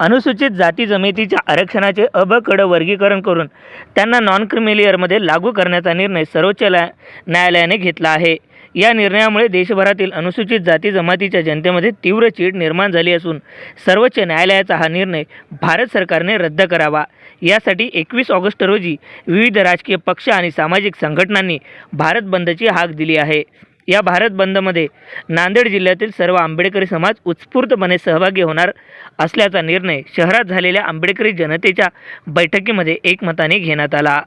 अनुसूचित जाती जमितीच्या आरक्षणाचे अ वर्गीकरण करून त्यांना नॉन क्रिमिलियरमध्ये लागू करण्याचा निर्णय सर्वोच्च न्यायालयाने घेतला आहे. या निर्णयामुळे देशभरातील अनुसूचित जाती जमातीच्या जनतेमध्ये तीव्र चीड निर्माण झाली असून सर्वोच्च न्यायालयाचा हा निर्णय भारत सरकारने रद्द करावा. यासाठी एकवीस ऑगस्ट रोजी विविध राजकीय पक्ष आणि सामाजिक संघटनांनी भारत बंदची हाक दिली आहे. या भारत बंदमध्ये नांदेड जिल्ह्यातील सर्व आंबेडकरी समाज उत्स्फूर्तपणे सहभागी होणार असल्याचा निर्णय शहरात झालेल्या आंबेडकरी जनतेच्या बैठकीमध्ये एकमताने घेण्यात आला.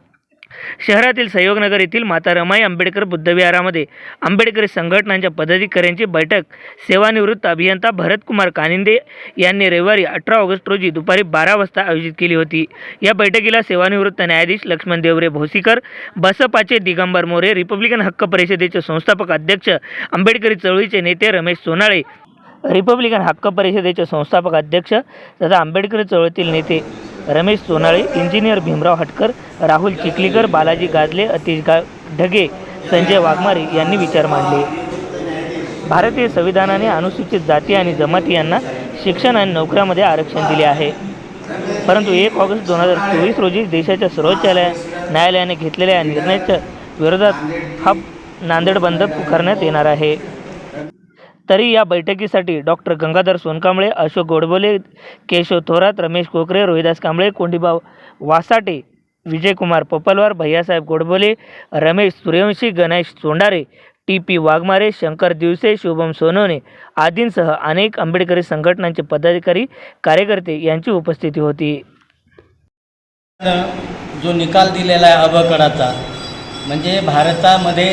शहरातील सहयोगनगर येथील माता रमाई आंबेडकर बुद्धविहारामध्ये आंबेडकरी संघटनांच्या पदाधिकाऱ्यांची बैठक सेवानिवृत्त अभियंता भरतकुमार कानिंदे यांनी रविवारी अठरा ऑगस्ट रोजी दुपारी बारा वाजता आयोजित केली होती. या बैठकीला सेवानिवृत्त न्यायाधीश लक्ष्मण देवरे भोसीकर बसपाचे दिगंबर मोरे रिपब्लिकन हक्क परिषदेचे संस्थापक अध्यक्ष आंबेडकरी चळवळीचे नेते रमेश सोनाळे रिपब्लिकन हक्क परिषदेचे संस्थापक अध्यक्ष तथा आंबेडकर चळवळीतील नेते रमेश सोनाळे इंजिनियर भीमराव हटकर राहुल चिखलीकर बालाजी गाजले अतिश गा ढगे संजय वाघमारे यांनी विचार मांडले. भारतीय संविधानाने अनुसूचित जाती आणि जमाती यांना शिक्षण आणि नोकऱ्यामध्ये आरक्षण दिले आहे. परंतु एक ऑगस्ट दोन हजार चोवीस रोजी देशाच्या सर्वोच्च न्यायालयाने घेतलेल्या या निर्णयाच्या विरोधात हा नांदेड बंद पुकारण्यात येणार आहे. तरी या बैठकीसाठी doctor Gangadhar Sonkamble Ashok Godbole Keshav Thorat Ramesh Kokare Rohidas Kamble Kondiba Vasate Vijaykumar Papalwar Bhaiyasaheb Godbole Ramesh Suryavanshi Ganesh Sondare T P Waghmare Shankar Divase Shubham Sonawane आदींसह अनेक आंबेडकरी संघटनांचे पदाधिकारी कार्यकर्ते यांची उपस्थिती होती. जो निकाल दिलेला आहे अबकडाचा म्हणजे भारतामध्ये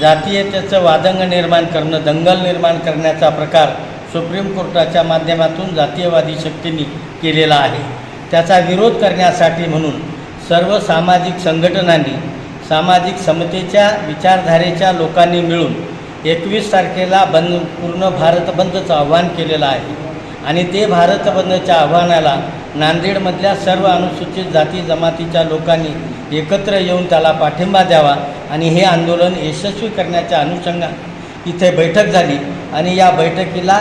जातीयतेचं वादंग निर्माण करणं दंगल निर्माण करण्याचा प्रकार सुप्रीम कोर्टाच्या माध्यमातून जातीयवादी शक्तींनी केलेला आहे. त्याचा विरोध करण्यासाठी म्हणून सर्व सामाजिक संघटनांनी सामाजिक समतेच्या विचारधारेच्या लोकांनी मिळून एकवीस तारखेला बंद पूर्ण भारत बंदचं आव्हान केलेलं आहे. आणि ते भारत बंदच्या आव्हानाला नांदेडमधल्या सर्व अनुसूचित जाती जमातीच्या लोकांनी एकत्र येऊन त्याला पाठिंबा द्यावा आणि हे आंदोलन यशस्वी करण्याच्या अनुषंगाने इथे बैठक झाली आणि या बैठकीला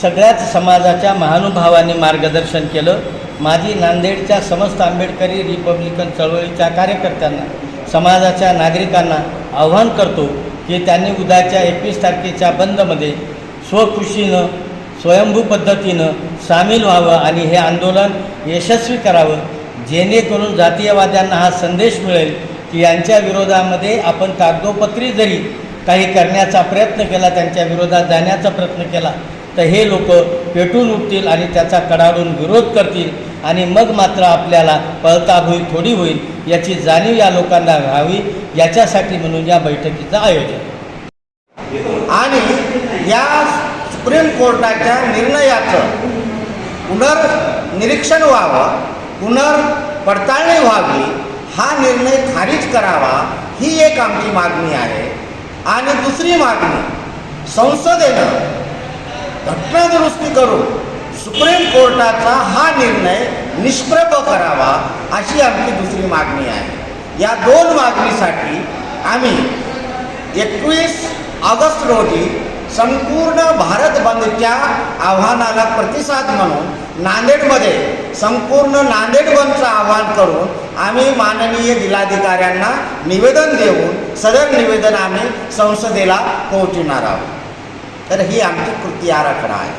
सगळ्याच समाजाच्या महानुभावांनी मार्गदर्शन केलं. माझी नांदेडच्या समस्त आंबेडकरी रिपब्लिकन चळवळीच्या कार्यकर्त्यांना समाजाच्या नागरिकांना आव्हान करतो की त्यांनी उद्याच्या एकवीस तारखेच्या बंदमध्ये स्वखुशीनं स्वयंभू पद्धतीनं सामील व्हावं आणि हे आंदोलन यशस्वी करावं जेणेकरून जातीयवाद्यांना हा संदेश मिळेल की यांच्या विरोधामध्ये आपण कागदोपत्री जरी काही करण्याचा प्रयत्न केला त्यांच्या विरोधात जाण्याचा प्रयत्न केला तर हे लोक पेटून उठतील आणि त्याचा कडाडून विरोध करतील आणि मग मात्र आपल्याला पळताभुई थोडी होईल याची जाणीव या लोकांना व्हावी याच्यासाठी म्हणून या बैठकीचं आयोजन. आणि या सुप्रीम कोर्टाच्या निर्णयाचं पुनर्निरीक्षण व्हावं पुनर्पडताळणी व्हावी हा निर्णय खारिज करावा ही एक आमची मागणी आहे. आणि दुसरी मागणी संसदेनं घटनादुरुस्ती करून सुप्रीम कोर्टाचा हा निर्णय निष्प्रभ करावा अशी आमची दुसरी मागणी आहे. या दोन मागणीसाठी आम्ही एकवीस ऑगस्ट रोजी संपूर्ण भारत बंदच्या आव्हानाला प्रतिसाद म्हणून नांदेडमध्ये संपूर्ण नांदेड बंदचं आव्हान करून आम्ही माननीय जिल्हाधिकाऱ्यांना निवेदन देऊन सदर निवेदन आम्ही संसदेला पोहोचणार आहोत. तर ही आमची कृती आराखडा आहे.